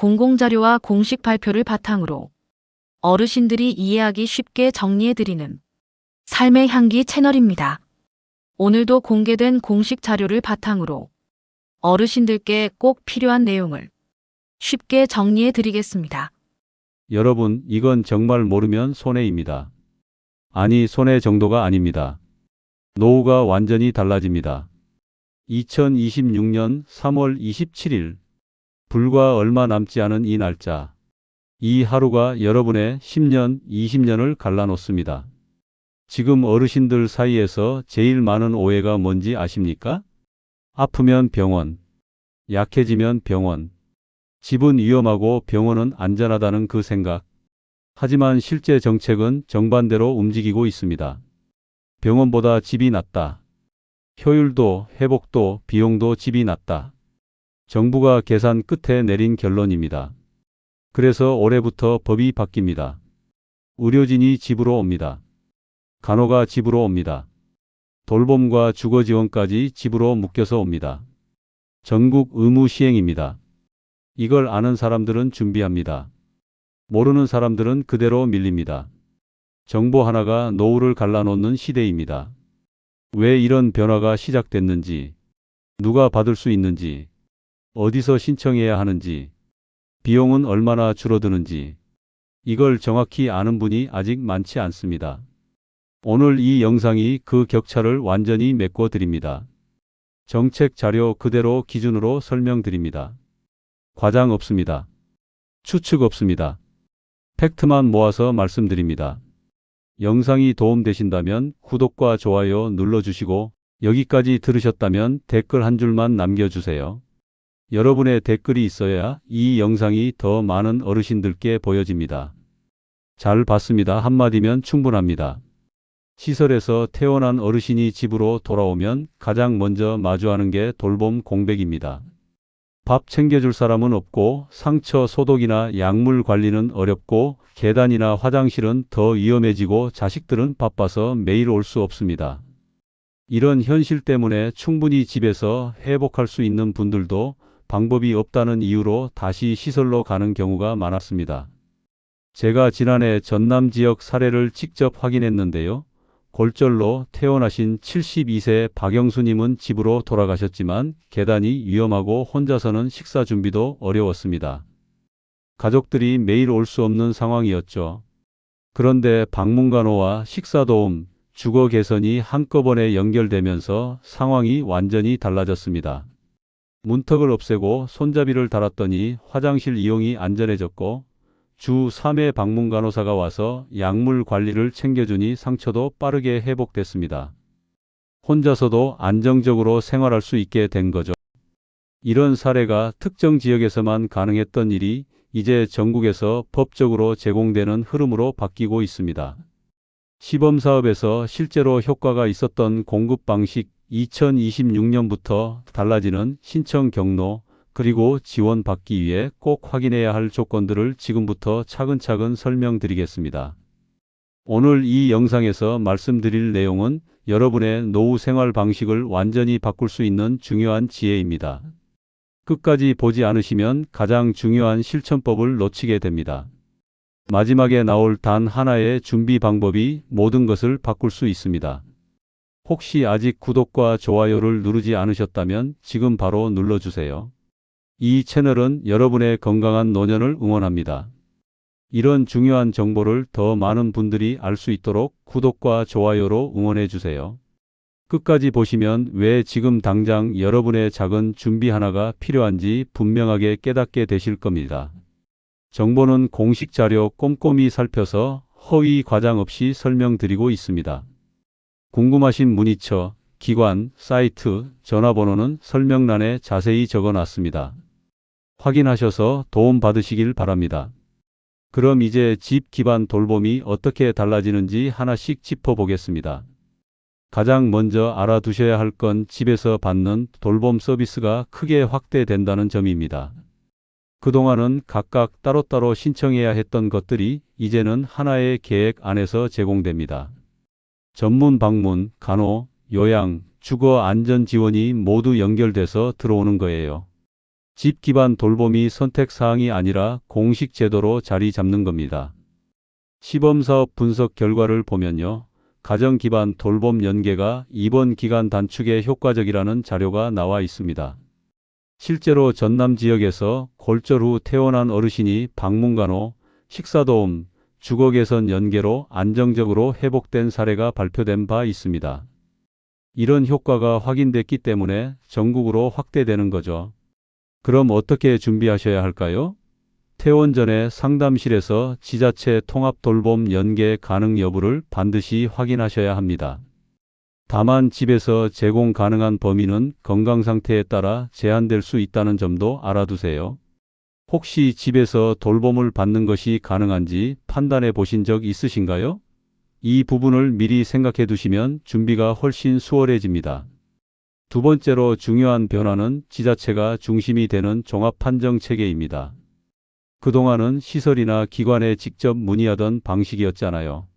공공자료와 공식 발표를 바탕으로 어르신들이 이해하기 쉽게 정리해드리는 삶의 향기 채널입니다. 오늘도 공개된 공식 자료를 바탕으로 어르신들께 꼭 필요한 내용을 쉽게 정리해드리겠습니다. 여러분, 이건 정말 모르면 손해입니다. 아니, 손해 정도가 아닙니다. 노후가 완전히 달라집니다. 2026년 3월 27일. 불과 얼마 남지 않은 이 날짜. 이 하루가 여러분의 10년, 20년을 갈라놓습니다. 지금 어르신들 사이에서 제일 많은 오해가 뭔지 아십니까? 아프면 병원, 약해지면 병원, 집은 위험하고 병원은 안전하다는 그 생각. 하지만 실제 정책은 정반대로 움직이고 있습니다. 병원보다 집이 낫다. 효율도, 회복도, 비용도 집이 낫다. 정부가 계산 끝에 내린 결론입니다. 그래서 올해부터 법이 바뀝니다. 의료진이 집으로 옵니다. 간호가 집으로 옵니다. 돌봄과 주거 지원까지 집으로 묶여서 옵니다. 전국 의무 시행입니다. 이걸 아는 사람들은 준비합니다. 모르는 사람들은 그대로 밀립니다. 정보 하나가 노후를 갈라놓는 시대입니다. 왜 이런 변화가 시작됐는지, 누가 받을 수 있는지, 어디서 신청해야 하는지, 비용은 얼마나 줄어드는지, 이걸 정확히 아는 분이 아직 많지 않습니다. 오늘 이 영상이 그 격차를 완전히 메꿔 드립니다. 정책 자료 그대로 기준으로 설명드립니다. 과장 없습니다. 추측 없습니다. 팩트만 모아서 말씀드립니다. 영상이 도움되신다면 구독과 좋아요 눌러주시고 여기까지 들으셨다면 댓글 한 줄만 남겨주세요. 여러분의 댓글이 있어야 이 영상이 더 많은 어르신들께 보여집니다. 잘 봤습니다. 한마디면 충분합니다. 시설에서 퇴원한 어르신이 집으로 돌아오면 가장 먼저 마주하는 게 돌봄 공백입니다. 밥 챙겨줄 사람은 없고 상처 소독이나 약물 관리는 어렵고 계단이나 화장실은 더 위험해지고 자식들은 바빠서 매일 올 수 없습니다. 이런 현실 때문에 충분히 집에서 회복할 수 있는 분들도 방법이 없다는 이유로 다시 시설로 가는 경우가 많았습니다. 제가 지난해 전남 지역 사례를 직접 확인했는데요. 골절로 퇴원하신 72세 박영수님은 집으로 돌아가셨지만 계단이 위험하고 혼자서는 식사 준비도 어려웠습니다. 가족들이 매일 올 수 없는 상황이었죠. 그런데 방문간호와 식사도움, 주거 개선이 한꺼번에 연결되면서 상황이 완전히 달라졌습니다. 문턱을 없애고 손잡이를 달았더니 화장실 이용이 안전해졌고 주 3회 방문 간호사가 와서 약물 관리를 챙겨주니 상처도 빠르게 회복됐습니다. 혼자서도 안정적으로 생활할 수 있게 된 거죠. 이런 사례가 특정 지역에서만 가능했던 일이 이제 전국에서 법적으로 제공되는 흐름으로 바뀌고 있습니다. 시범 사업에서 실제로 효과가 있었던 공급 방식 2026년부터 달라지는 신청 경로, 그리고 지원받기 위해 꼭 확인해야 할 조건들을 지금부터 차근차근 설명드리겠습니다. 오늘 이 영상에서 말씀드릴 내용은 여러분의 노후 생활 방식을 완전히 바꿀 수 있는 중요한 지혜입니다. 끝까지 보지 않으시면 가장 중요한 실천법을 놓치게 됩니다. 마지막에 나올 단 하나의 준비 방법이 모든 것을 바꿀 수 있습니다. 혹시 아직 구독과 좋아요를 누르지 않으셨다면 지금 바로 눌러주세요. 이 채널은 여러분의 건강한 노년을 응원합니다. 이런 중요한 정보를 더 많은 분들이 알 수 있도록 구독과 좋아요로 응원해 주세요. 끝까지 보시면 왜 지금 당장 여러분의 작은 준비 하나가 필요한지 분명하게 깨닫게 되실 겁니다. 정보는 공식 자료 꼼꼼히 살펴서 허위 과장 없이 설명드리고 있습니다. 궁금하신 문의처, 기관, 사이트, 전화번호는 설명란에 자세히 적어 놨습니다. 확인하셔서 도움 받으시길 바랍니다. 그럼 이제 집 기반 돌봄이 어떻게 달라지는지 하나씩 짚어보겠습니다. 가장 먼저 알아두셔야 할 건 집에서 받는 돌봄 서비스가 크게 확대된다는 점입니다. 그동안은 각각 따로따로 신청해야 했던 것들이 이제는 하나의 계획 안에서 제공됩니다. 전문 방문, 간호, 요양, 주거 안전 지원이 모두 연결돼서 들어오는 거예요. 집 기반 돌봄이 선택 사항이 아니라 공식 제도로 자리 잡는 겁니다. 시범사업 분석 결과를 보면요. 가정 기반 돌봄 연계가 입원 기간 단축에 효과적이라는 자료가 나와 있습니다. 실제로 전남 지역에서 골절 후 퇴원한 어르신이 방문간호, 식사도움, 주거 개선 연계로 안정적으로 회복된 사례가 발표된 바 있습니다. 이런 효과가 확인됐기 때문에 전국으로 확대되는 거죠. 그럼 어떻게 준비하셔야 할까요? 퇴원 전에 상담실에서 지자체 통합 돌봄 연계 가능 여부를 반드시 확인하셔야 합니다. 다만 집에서 제공 가능한 범위는 건강 상태에 따라 제한될 수 있다는 점도 알아두세요. 혹시 집에서 돌봄을 받는 것이 가능한지 판단해 보신 적 있으신가요? 이 부분을 미리 생각해 두시면 준비가 훨씬 수월해집니다. 두 번째로 중요한 변화는 지자체가 중심이 되는 종합 판정 체계입니다. 그동안은 시설이나 기관에 직접 문의하던 방식이었잖아요.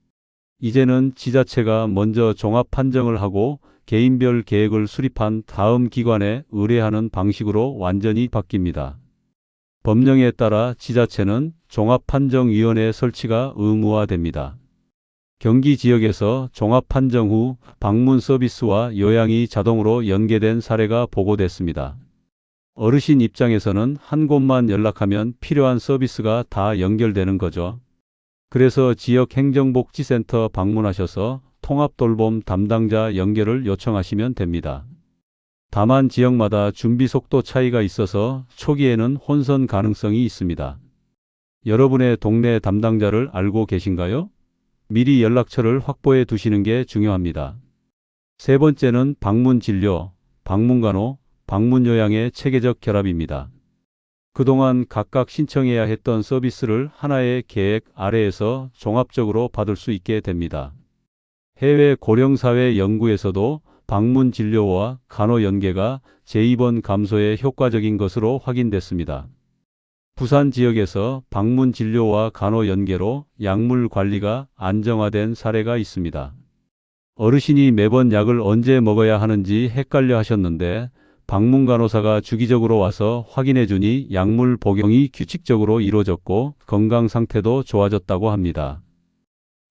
이제는 지자체가 먼저 종합 판정을 하고 개인별 계획을 수립한 다음 기관에 의뢰하는 방식으로 완전히 바뀝니다. 법령에 따라 지자체는 종합판정위원회 설치가 의무화됩니다. 경기 지역에서 종합판정 후 방문 서비스와 요양이 자동으로 연계된 사례가 보고됐습니다. 어르신 입장에서는 한 곳만 연락하면 필요한 서비스가 다 연결되는 거죠. 그래서 지역 행정복지센터 방문하셔서 통합 돌봄 담당자 연결을 요청하시면 됩니다. 다만 지역마다 준비 속도 차이가 있어서 초기에는 혼선 가능성이 있습니다. 여러분의 동네 담당자를 알고 계신가요? 미리 연락처를 확보해 두시는 게 중요합니다. 세 번째는 방문 진료, 방문 간호, 방문 요양의 체계적 결합입니다. 그동안 각각 신청해야 했던 서비스를 하나의 계획 아래에서 종합적으로 받을 수 있게 됩니다. 해외 고령사회 연구에서도 방문 진료와 간호 연계가 재입원 감소에 효과적인 것으로 확인됐습니다. 부산 지역에서 방문 진료와 간호 연계로 약물 관리가 안정화된 사례가 있습니다. 어르신이 매번 약을 언제 먹어야 하는지 헷갈려 하셨는데 방문 간호사가 주기적으로 와서 확인해 주니 약물 복용이 규칙적으로 이루어졌고 건강 상태도 좋아졌다고 합니다.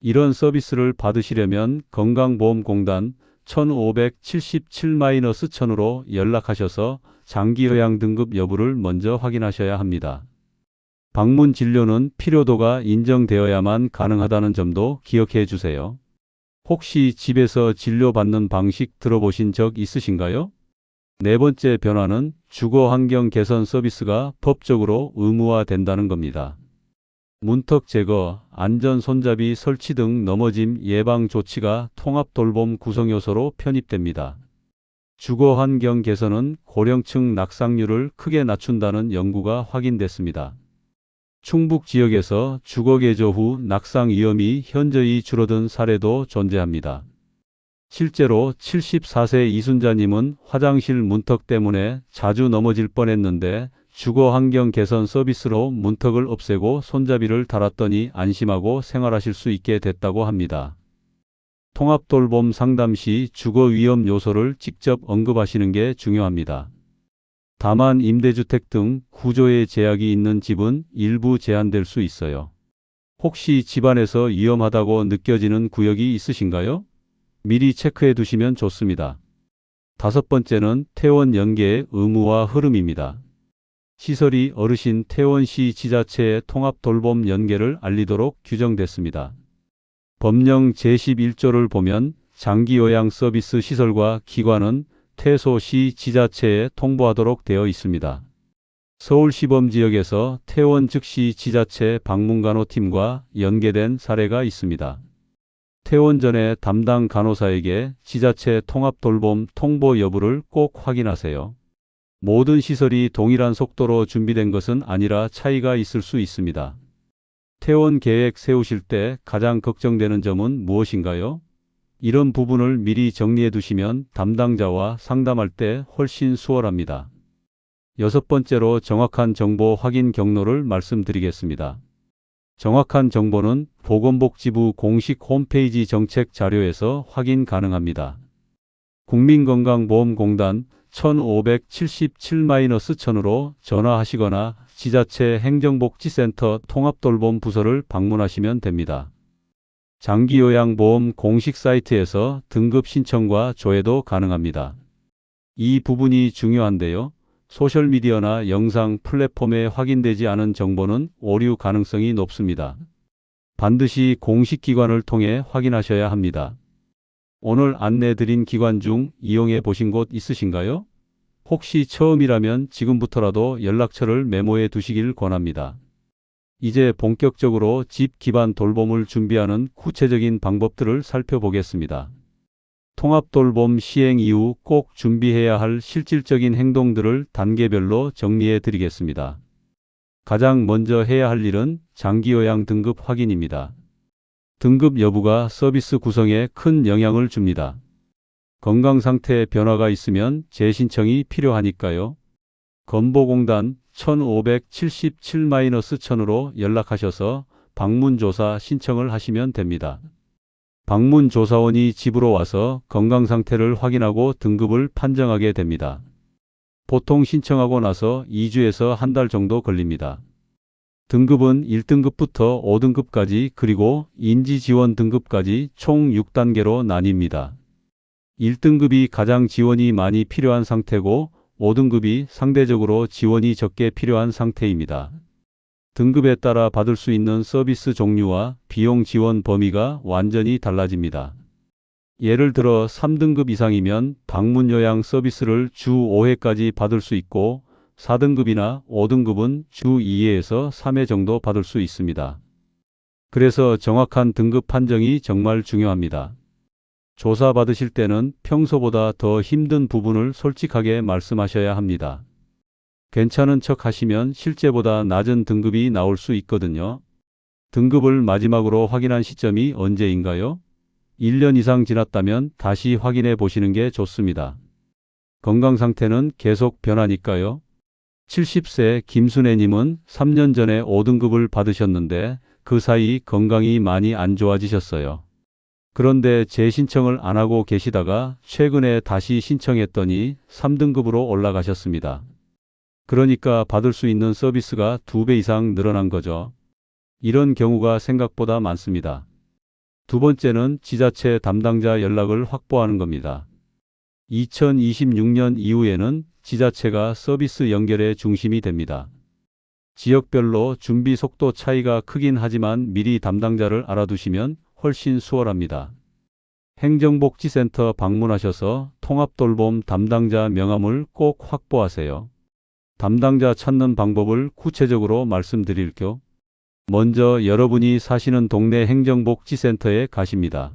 이런 서비스를 받으시려면 건강보험공단 1577-1000으로 연락하셔서 장기요양 등급 여부를 먼저 확인하셔야 합니다. 방문 진료는 필요도가 인정되어야만 가능하다는 점도 기억해 주세요. 혹시 집에서 진료받는 방식 들어보신 적 있으신가요? 네 번째 변화는 주거 환경 개선 서비스가 법적으로 의무화된다는 겁니다. 문턱 제거, 안전 손잡이 설치 등 넘어짐 예방 조치가 통합 돌봄 구성 요소로 편입됩니다. 주거 환경 개선은 고령층 낙상률을 크게 낮춘다는 연구가 확인됐습니다. 충북 지역에서 주거 개조 후 낙상 위험이 현저히 줄어든 사례도 존재합니다. 실제로 74세 이순자님은 화장실 문턱 때문에 자주 넘어질 뻔했는데 주거 환경 개선 서비스로 문턱을 없애고 손잡이를 달았더니 안심하고 생활하실 수 있게 됐다고 합니다. 통합 돌봄 상담 시 주거 위험 요소를 직접 언급하시는 게 중요합니다. 다만 임대주택 등 구조의 제약이 있는 집은 일부 제한될 수 있어요. 혹시 집안에서 위험하다고 느껴지는 구역이 있으신가요? 미리 체크해 두시면 좋습니다. 다섯 번째는 퇴원 연계의 의무화 흐름입니다. 시설이 어르신 퇴원 시 지자체의 통합 돌봄 연계를 알리도록 규정됐습니다. 법령 제11조를 보면 장기요양 서비스 시설과 기관은 퇴소 시 지자체에 통보하도록 되어 있습니다. 서울시범 지역에서 퇴원 즉시 지자체 방문간호 팀과 연계된 사례가 있습니다. 퇴원 전에 담당 간호사에게 지자체 통합 돌봄 통보 여부를 꼭 확인하세요. 모든 시설이 동일한 속도로 준비된 것은 아니라 차이가 있을 수 있습니다. 퇴원 계획 세우실 때 가장 걱정되는 점은 무엇인가요? 이런 부분을 미리 정리해 두시면 담당자와 상담할 때 훨씬 수월합니다. 여섯 번째로 정확한 정보 확인 경로를 말씀드리겠습니다. 정확한 정보는 보건복지부 공식 홈페이지 정책 자료에서 확인 가능합니다. 국민건강보험공단 1577-1000으로 전화하시거나 지자체 행정복지센터 통합돌봄 부서를 방문하시면 됩니다. 장기요양보험 공식 사이트에서 등급 신청과 조회도 가능합니다. 이 부분이 중요한데요. 소셜미디어나 영상 플랫폼에 확인되지 않은 정보는 오류 가능성이 높습니다. 반드시 공식 기관을 통해 확인하셔야 합니다. 오늘 안내드린 기관 중 이용해 보신 곳 있으신가요? 혹시 처음이라면 지금부터라도 연락처를 메모해 두시길 권합니다. 이제 본격적으로 집 기반 돌봄을 준비하는 구체적인 방법들을 살펴보겠습니다. 통합 돌봄 시행 이후 꼭 준비해야 할 실질적인 행동들을 단계별로 정리해 드리겠습니다. 가장 먼저 해야 할 일은 장기 요양 등급 확인입니다. 등급 여부가 서비스 구성에 큰 영향을 줍니다. 건강 상태에 변화가 있으면 재신청이 필요하니까요. 건보공단 1577-1000으로 연락하셔서 방문조사 신청을 하시면 됩니다. 방문조사원이 집으로 와서 건강 상태를 확인하고 등급을 판정하게 됩니다. 보통 신청하고 나서 2주에서 한 달 정도 걸립니다. 등급은 1등급부터 5등급까지 그리고 인지지원 등급까지 총 6단계로 나뉩니다. 1등급이 가장 지원이 많이 필요한 상태고 5등급이 상대적으로 지원이 적게 필요한 상태입니다. 등급에 따라 받을 수 있는 서비스 종류와 비용 지원 범위가 완전히 달라집니다. 예를 들어 3등급 이상이면 방문 요양 서비스를 주 5회까지 받을 수 있고 4등급이나 5등급은 주 2회에서 3회 정도 받을 수 있습니다. 그래서 정확한 등급 판정이 정말 중요합니다. 조사 받으실 때는 평소보다 더 힘든 부분을 솔직하게 말씀하셔야 합니다. 괜찮은 척 하시면 실제보다 낮은 등급이 나올 수 있거든요. 등급을 마지막으로 확인한 시점이 언제인가요? 1년 이상 지났다면 다시 확인해 보시는 게 좋습니다. 건강 상태는 계속 변하니까요. 70세 김순애님은 3년 전에 5등급을 받으셨는데 그 사이 건강이 많이 안 좋아지셨어요. 그런데 재신청을 안 하고 계시다가 최근에 다시 신청했더니 3등급으로 올라가셨습니다. 그러니까 받을 수 있는 서비스가 2배 이상 늘어난 거죠. 이런 경우가 생각보다 많습니다. 두 번째는 지자체 담당자 연락을 확보하는 겁니다. 2026년 이후에는 지자체가 서비스 연결의 중심이 됩니다. 지역별로 준비 속도 차이가 크긴 하지만 미리 담당자를 알아두시면 훨씬 수월합니다. 행정복지센터 방문하셔서 통합돌봄 담당자 명함을 꼭 확보하세요. 담당자 찾는 방법을 구체적으로 말씀드릴 겸 먼저 여러분이 사시는 동네 행정복지센터에 가십니다.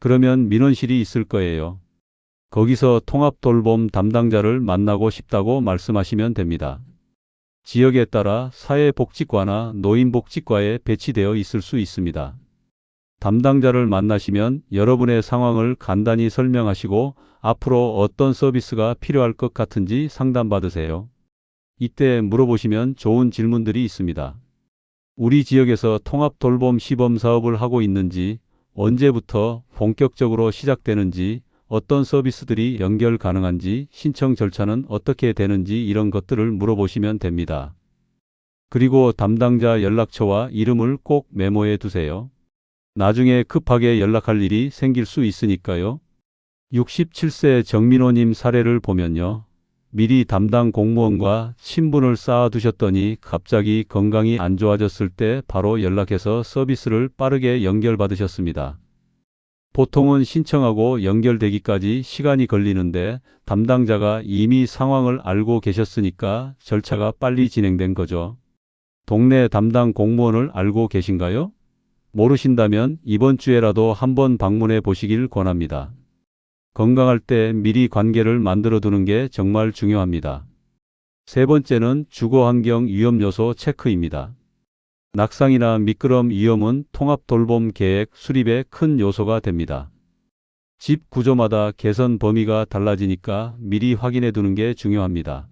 그러면 민원실이 있을 거예요. 거기서 통합 돌봄 담당자를 만나고 싶다고 말씀하시면 됩니다. 지역에 따라 사회복지과나 노인복지과에 배치되어 있을 수 있습니다. 담당자를 만나시면 여러분의 상황을 간단히 설명하시고 앞으로 어떤 서비스가 필요할 것 같은지 상담받으세요. 이때 물어보시면 좋은 질문들이 있습니다. 우리 지역에서 통합 돌봄 시범 사업을 하고 있는지, 언제부터 본격적으로 시작되는지, 어떤 서비스들이 연결 가능한지, 신청 절차는 어떻게 되는지 이런 것들을 물어보시면 됩니다. 그리고 담당자 연락처와 이름을 꼭 메모해 두세요. 나중에 급하게 연락할 일이 생길 수 있으니까요. 67세 정민호님 사례를 보면요. 미리 담당 공무원과 친분을 쌓아 두셨더니 갑자기 건강이 안 좋아졌을 때 바로 연락해서 서비스를 빠르게 연결받으셨습니다. 보통은 신청하고 연결되기까지 시간이 걸리는데 담당자가 이미 상황을 알고 계셨으니까 절차가 빨리 진행된 거죠. 동네 담당 공무원을 알고 계신가요? 모르신다면 이번 주에라도 한번 방문해 보시길 권합니다. 건강할 때 미리 관계를 만들어 두는 게 정말 중요합니다. 세 번째는 주거 환경 위험 요소 체크입니다. 낙상이나 미끄럼 위험은 통합 돌봄 계획 수립의 큰 요소가 됩니다. 집 구조마다 개선 범위가 달라지니까 미리 확인해 두는 게 중요합니다.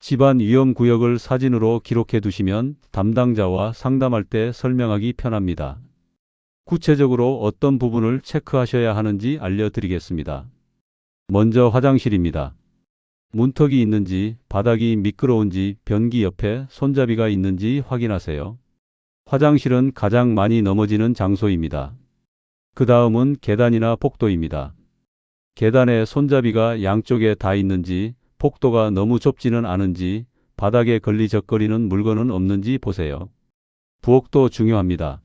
집안 위험 구역을 사진으로 기록해 두시면 담당자와 상담할 때 설명하기 편합니다. 구체적으로 어떤 부분을 체크하셔야 하는지 알려드리겠습니다. 먼저 화장실입니다. 문턱이 있는지, 바닥이 미끄러운지, 변기 옆에 손잡이가 있는지 확인하세요. 화장실은 가장 많이 넘어지는 장소입니다. 그 다음은 계단이나 복도입니다. 계단에 손잡이가 양쪽에 다 있는지, 복도가 너무 좁지는 않은지, 바닥에 걸리적거리는 물건은 없는지 보세요. 부엌도 중요합니다.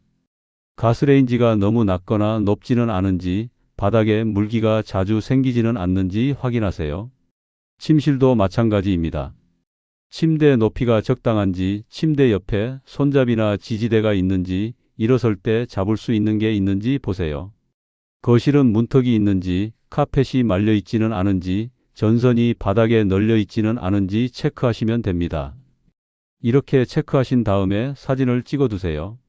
가스레인지가 너무 낮거나 높지는 않은지, 바닥에 물기가 자주 생기지는 않는지 확인하세요. 침실도 마찬가지입니다. 침대 높이가 적당한지, 침대 옆에 손잡이나 지지대가 있는지, 일어설 때 잡을 수 있는 게 있는지 보세요. 거실은 문턱이 있는지, 카펫이 말려 있지는 않은지, 전선이 바닥에 널려 있지는 않은지 체크하시면 됩니다. 이렇게 체크하신 다음에 사진을 찍어 두세요.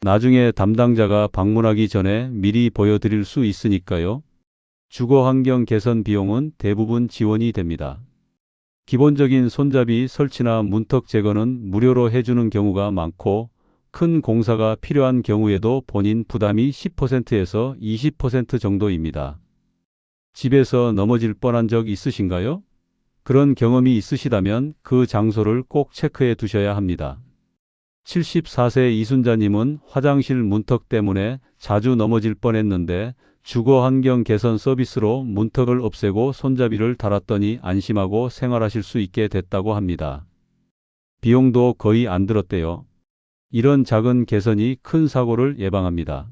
나중에 담당자가 방문하기 전에 미리 보여드릴 수 있으니까요. 주거 환경 개선 비용은 대부분 지원이 됩니다. 기본적인 손잡이 설치나 문턱 제거는 무료로 해주는 경우가 많고 큰 공사가 필요한 경우에도 본인 부담이 10%에서 20% 정도입니다. 집에서 넘어질 뻔한 적 있으신가요? 그런 경험이 있으시다면 그 장소를 꼭 체크해 두셔야 합니다. 74세 이순자님은 화장실 문턱 때문에 자주 넘어질 뻔했는데 주거 환경 개선 서비스로 문턱을 없애고 손잡이를 달았더니 안심하고 생활하실 수 있게 됐다고 합니다. 비용도 거의 안 들었대요. 이런 작은 개선이 큰 사고를 예방합니다.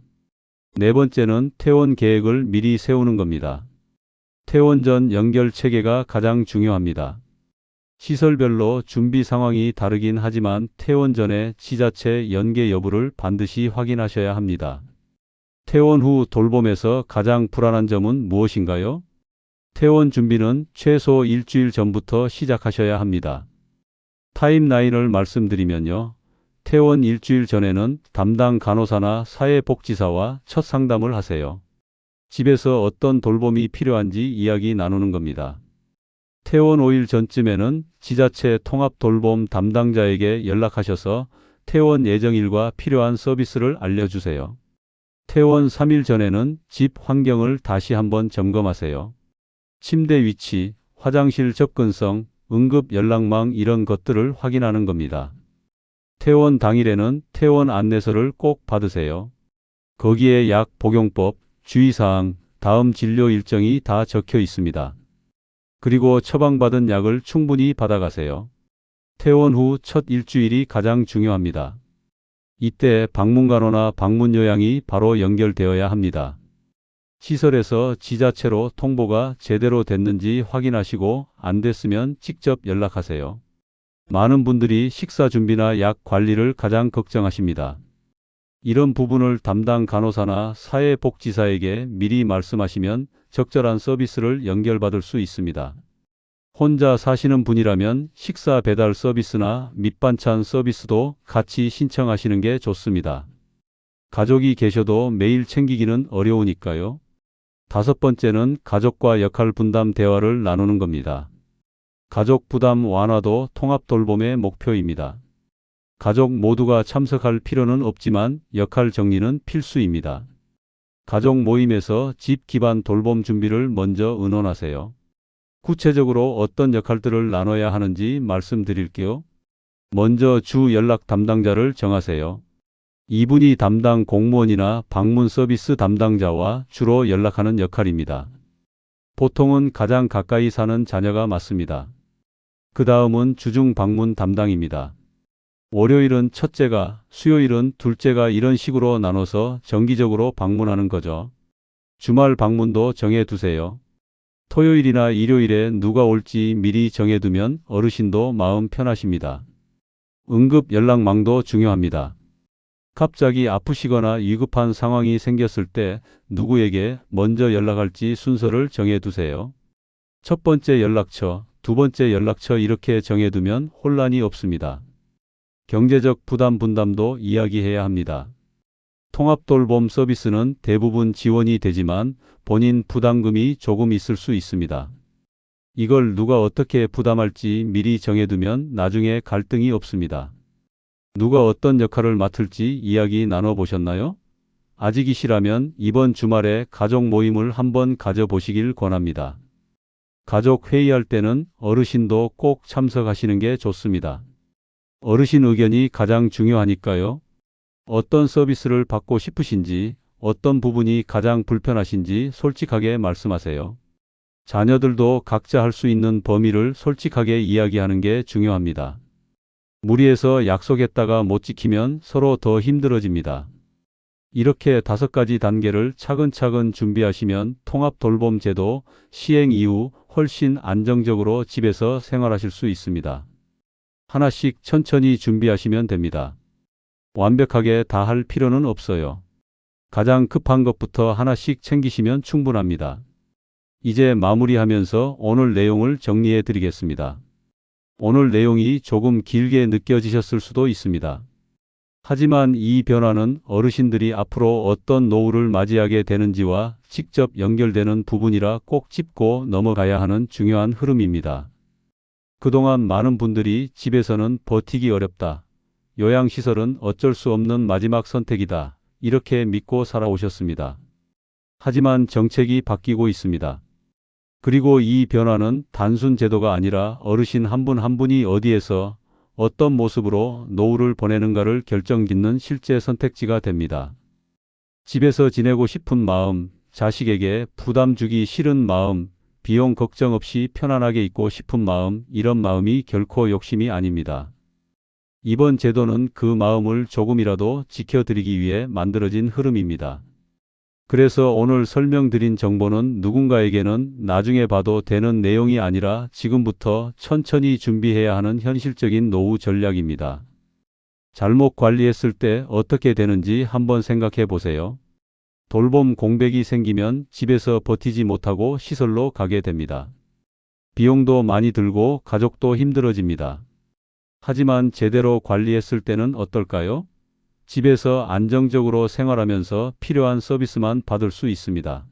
네 번째는 퇴원 계획을 미리 세우는 겁니다. 퇴원 전 연결 체계가 가장 중요합니다. 시설별로 준비 상황이 다르긴 하지만 퇴원 전에 지자체 연계 여부를 반드시 확인하셔야 합니다. 퇴원 후 돌봄에서 가장 불안한 점은 무엇인가요? 퇴원 준비는 최소 일주일 전부터 시작하셔야 합니다. 타임라인을 말씀드리면요. 퇴원 일주일 전에는 담당 간호사나 사회복지사와 첫 상담을 하세요. 집에서 어떤 돌봄이 필요한지 이야기 나누는 겁니다. 퇴원 5일 전쯤에는 지자체 통합 돌봄 담당자에게 연락하셔서 퇴원 예정일과 필요한 서비스를 알려주세요. 퇴원 3일 전에는 집 환경을 다시 한번 점검하세요. 침대 위치, 화장실 접근성, 응급 연락망 이런 것들을 확인하는 겁니다. 퇴원 당일에는 퇴원 안내서를 꼭 받으세요. 거기에 약 복용법, 주의사항, 다음 진료 일정이 다 적혀 있습니다. 그리고 처방받은 약을 충분히 받아가세요. 퇴원 후 첫 일주일이 가장 중요합니다. 이때 방문간호나 방문요양이 바로 연결되어야 합니다. 시설에서 지자체로 통보가 제대로 됐는지 확인하시고 안 됐으면 직접 연락하세요. 많은 분들이 식사 준비나 약 관리를 가장 걱정하십니다. 이런 부분을 담당 간호사나 사회복지사에게 미리 말씀하시면 적절한 서비스를 연결받을 수 있습니다. 혼자 사시는 분이라면 식사 배달 서비스나 밑반찬 서비스도 같이 신청하시는 게 좋습니다. 가족이 계셔도 매일 챙기기는 어려우니까요. 다섯 번째는 가족과 역할 분담 대화를 나누는 겁니다. 가족 부담 완화도 통합 돌봄의 목표입니다. 가족 모두가 참석할 필요는 없지만 역할 정리는 필수입니다. 가족 모임에서 집 기반 돌봄 준비를 먼저 의논하세요. 구체적으로 어떤 역할들을 나눠야 하는지 말씀드릴게요. 먼저 주 연락 담당자를 정하세요. 이분이 담당 공무원이나 방문 서비스 담당자와 주로 연락하는 역할입니다. 보통은 가장 가까이 사는 자녀가 맞습니다. 그 다음은 주중 방문 담당입니다. 월요일은 첫째가, 수요일은 둘째가 이런 식으로 나눠서 정기적으로 방문하는 거죠. 주말 방문도 정해두세요. 토요일이나 일요일에 누가 올지 미리 정해두면 어르신도 마음 편하십니다. 응급 연락망도 중요합니다. 갑자기 아프시거나 위급한 상황이 생겼을 때 누구에게 먼저 연락할지 순서를 정해두세요. 첫 번째 연락처, 두 번째 연락처 이렇게 정해두면 혼란이 없습니다. 경제적 부담 분담도 이야기해야 합니다. 통합 돌봄 서비스는 대부분 지원이 되지만 본인 부담금이 조금 있을 수 있습니다. 이걸 누가 어떻게 부담할지 미리 정해두면 나중에 갈등이 없습니다. 누가 어떤 역할을 맡을지 이야기 나눠보셨나요? 아직이시라면 이번 주말에 가족 모임을 한번 가져보시길 권합니다. 가족 회의할 때는 어르신도 꼭 참석하시는 게 좋습니다. 어르신 의견이 가장 중요하니까요. 어떤 서비스를 받고 싶으신지, 어떤 부분이 가장 불편하신지 솔직하게 말씀하세요. 자녀들도 각자 할 수 있는 범위를 솔직하게 이야기하는 게 중요합니다. 무리해서 약속했다가 못 지키면 서로 더 힘들어집니다. 이렇게 다섯 가지 단계를 차근차근 준비하시면 통합 돌봄 제도 시행 이후 훨씬 안정적으로 집에서 생활하실 수 있습니다. 하나씩 천천히 준비하시면 됩니다. 완벽하게 다 할 필요는 없어요. 가장 급한 것부터 하나씩 챙기시면 충분합니다. 이제 마무리하면서 오늘 내용을 정리해 드리겠습니다. 오늘 내용이 조금 길게 느껴지셨을 수도 있습니다. 하지만 이 변화는 어르신들이 앞으로 어떤 노후를 맞이하게 되는지와 직접 연결되는 부분이라 꼭 짚고 넘어가야 하는 중요한 흐름입니다. 그동안 많은 분들이 집에서는 버티기 어렵다. 요양시설은 어쩔 수 없는 마지막 선택이다. 이렇게 믿고 살아오셨습니다. 하지만 정책이 바뀌고 있습니다. 그리고 이 변화는 단순 제도가 아니라 어르신 한분한 분이 어디에서 어떤 모습으로 노후를 보내는가를 결정짓는 실제 선택지가 됩니다. 집에서 지내고 싶은 마음, 자식에게 부담 주기 싫은 마음, 비용 걱정 없이 편안하게 있고 싶은 마음, 이런 마음이 결코 욕심이 아닙니다. 이번 제도는 그 마음을 조금이라도 지켜드리기 위해 만들어진 흐름입니다. 그래서 오늘 설명드린 정보는 누군가에게는 나중에 봐도 되는 내용이 아니라 지금부터 천천히 준비해야 하는 현실적인 노후 전략입니다. 잘못 관리했을 때 어떻게 되는지 한번 생각해 보세요. 돌봄 공백이 생기면 집에서 버티지 못하고 시설로 가게 됩니다. 비용도 많이 들고 가족도 힘들어집니다. 하지만 제대로 관리했을 때는 어떨까요? 집에서 안정적으로 생활하면서 필요한 서비스만 받을 수 있습니다.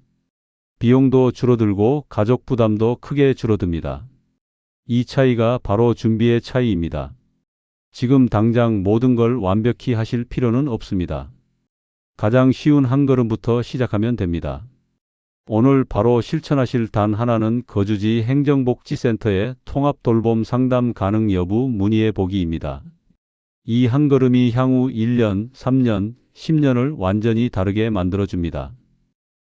비용도 줄어들고 가족 부담도 크게 줄어듭니다. 이 차이가 바로 준비의 차이입니다. 지금 당장 모든 걸 완벽히 하실 필요는 없습니다. 가장 쉬운 한 걸음부터 시작하면 됩니다. 오늘 바로 실천하실 단 하나는 거주지 행정복지센터에 통합 돌봄 상담 가능 여부 문의해 보기입니다. 이 한 걸음이 향후 1년, 3년, 10년을 완전히 다르게 만들어줍니다.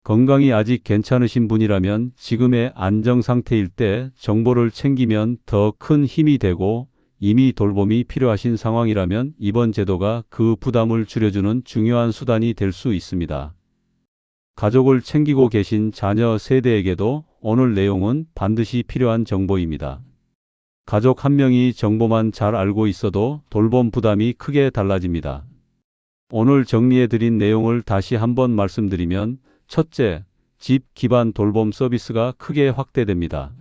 건강이 아직 괜찮으신 분이라면 지금의 안정 상태일 때 정보를 챙기면 더 큰 힘이 되고 이미 돌봄이 필요하신 상황이라면 이번 제도가 그 부담을 줄여주는 중요한 수단이 될 수 있습니다. 가족을 챙기고 계신 자녀 세대에게도 오늘 내용은 반드시 필요한 정보입니다. 가족 한 명이 정보만 잘 알고 있어도 돌봄 부담이 크게 달라집니다. 오늘 정리해 드린 내용을 다시 한번 말씀드리면 첫째, 집 기반 돌봄 서비스가 크게 확대됩니다.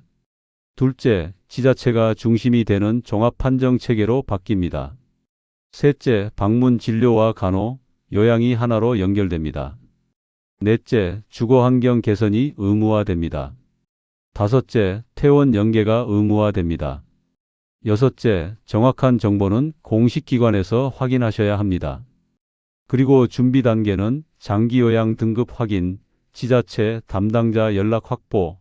둘째, 지자체가 중심이 되는 종합 판정 체계로 바뀝니다. 셋째, 방문 진료와 간호, 요양이 하나로 연결됩니다. 넷째, 주거 환경 개선이 의무화됩니다. 다섯째, 퇴원 연계가 의무화됩니다. 여섯째, 정확한 정보는 공식기관에서 확인하셔야 합니다. 그리고 준비 단계는 장기요양 등급 확인, 지자체 담당자 연락 확보,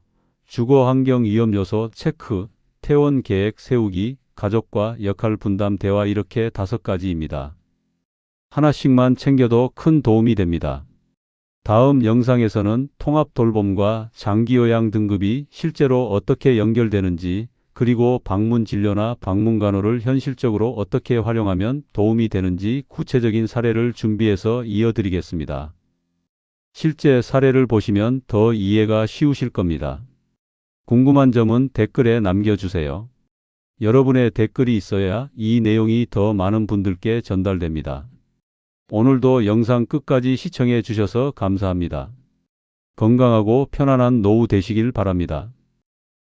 주거 환경 위험 요소 체크, 퇴원 계획 세우기, 가족과 역할 분담 대화 이렇게 다섯 가지입니다. 하나씩만 챙겨도 큰 도움이 됩니다. 다음 영상에서는 통합 돌봄과 장기요양 등급이 실제로 어떻게 연결되는지 그리고 방문 진료나 방문 간호를 현실적으로 어떻게 활용하면 도움이 되는지 구체적인 사례를 준비해서 이어드리겠습니다. 실제 사례를 보시면 더 이해가 쉬우실 겁니다. 궁금한 점은 댓글에 남겨주세요. 여러분의 댓글이 있어야 이 내용이 더 많은 분들께 전달됩니다. 오늘도 영상 끝까지 시청해 주셔서 감사합니다. 건강하고 편안한 노후 되시길 바랍니다.